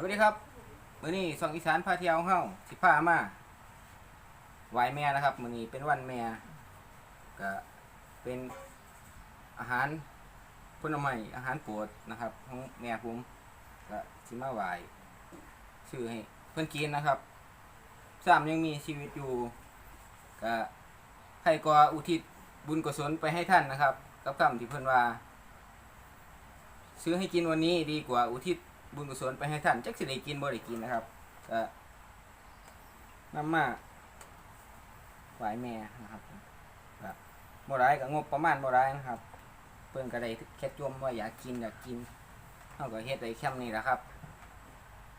สวัสดีครับมื้อนี้สองอีสานพาเที่ยวของเฮาสิพามาไหวแม่นะครับมื้อนี้เป็นวันแม่ก็เป็นอาหารผลไม้อาหารโปรดนะครับของแม่ผมก็สิมาไหวชื่อให้เพิ่นกินนะครับสามยังมีชีวิตอยู่ก็ใครก็อุทิศบุญกุศลไปให้ท่านนะครับ กับคำที่เพิ่นว่า ซื้อให้กินวันนี้ดีกว่าอุทิศ บุญกุศลไปให้ท่านจักสิได้กินบ่ได้กินนะครับก็นำมาไหวแม่นะครับก็บ่ได้ก็งบประมาณบ่ได้นะครับเพิ่นก็ได้แค่จมว่าอยากกินอยากกินเฮาก็เฮ็ดได้แค่นี้แหละครับ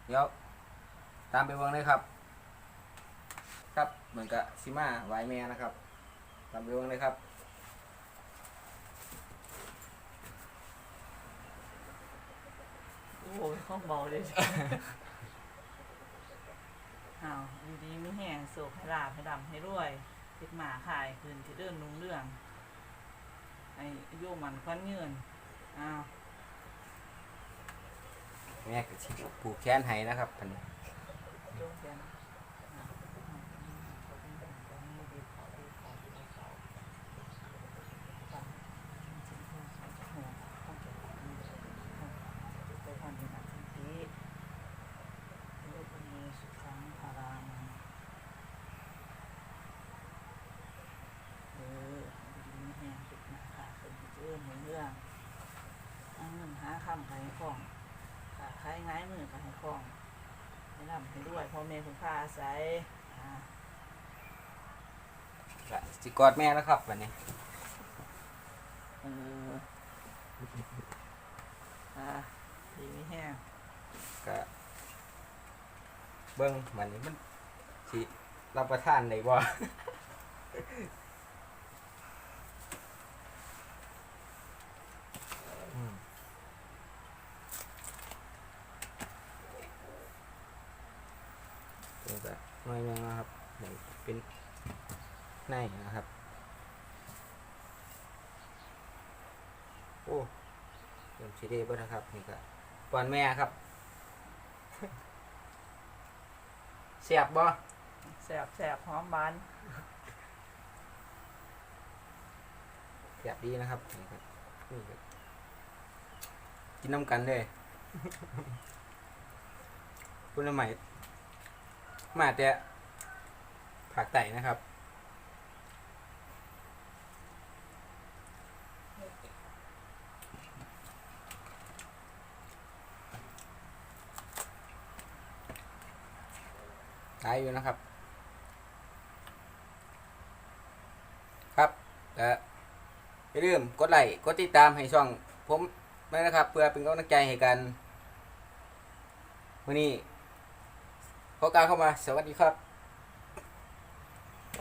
เดี๋ยวตามไปเบิ่งเลยครับ ครับเหมือนกับซิมาไหวแม่นะครับ ตามไปเบิ่งเลยครับ โอ้ยข้องเบาเลยอ้าวดีดีไม่แห้งสุกให้ลาบให้ดำให้รวยติดหมาขายคืนที่เดินนุ่งเรื่อง ไอ้โยมมันควันเงินอ้าวแม่ก็สิผูกแขนให้นะครับเพิ่นโยมแกนอ้าวเขาเป็นแบบนี้ดีเขาดีเขาดีเขาไปทำในนักสันติลูกคนนี้สุขังพารัง เออดีไม่แห้งติดหนาขาเป็นเรื่อง เหมือนเรื่องเอาเงินหาคำขายของขาขายง่ายมือขายของให้นำให้ด้วยพ่อแม่คุณค่าอาศัยอ่าก็สิกอดแม่แล้วครับวันนี้ เอออ่าดีไม่แห้งก็เบิ้งมันนี้มันสิรับประทานได้บ่ อืมเป็นแบบ หน่อยหนึงนะครับนี่เป็นในนะครับ โอ้เริ่มสิได้เบ่นะครับนี่ก็ปอนแม่ครับเสียบบ่แสบแสบหอมบานเสียบดีนะครับนี่ครับนี่ครับกินน้ำกันเลย คุณใหม่ มาแต่ผักไต่นะครับ ได้อยู่นะครับ ครับก็อย่าลืมกดไลค์กดติดตามให้ช่องผมด้วยนะครับ เพื่อเป็นกำลังใจให้กันวันนี้ ขอการเข้ามา สวัสดีครับ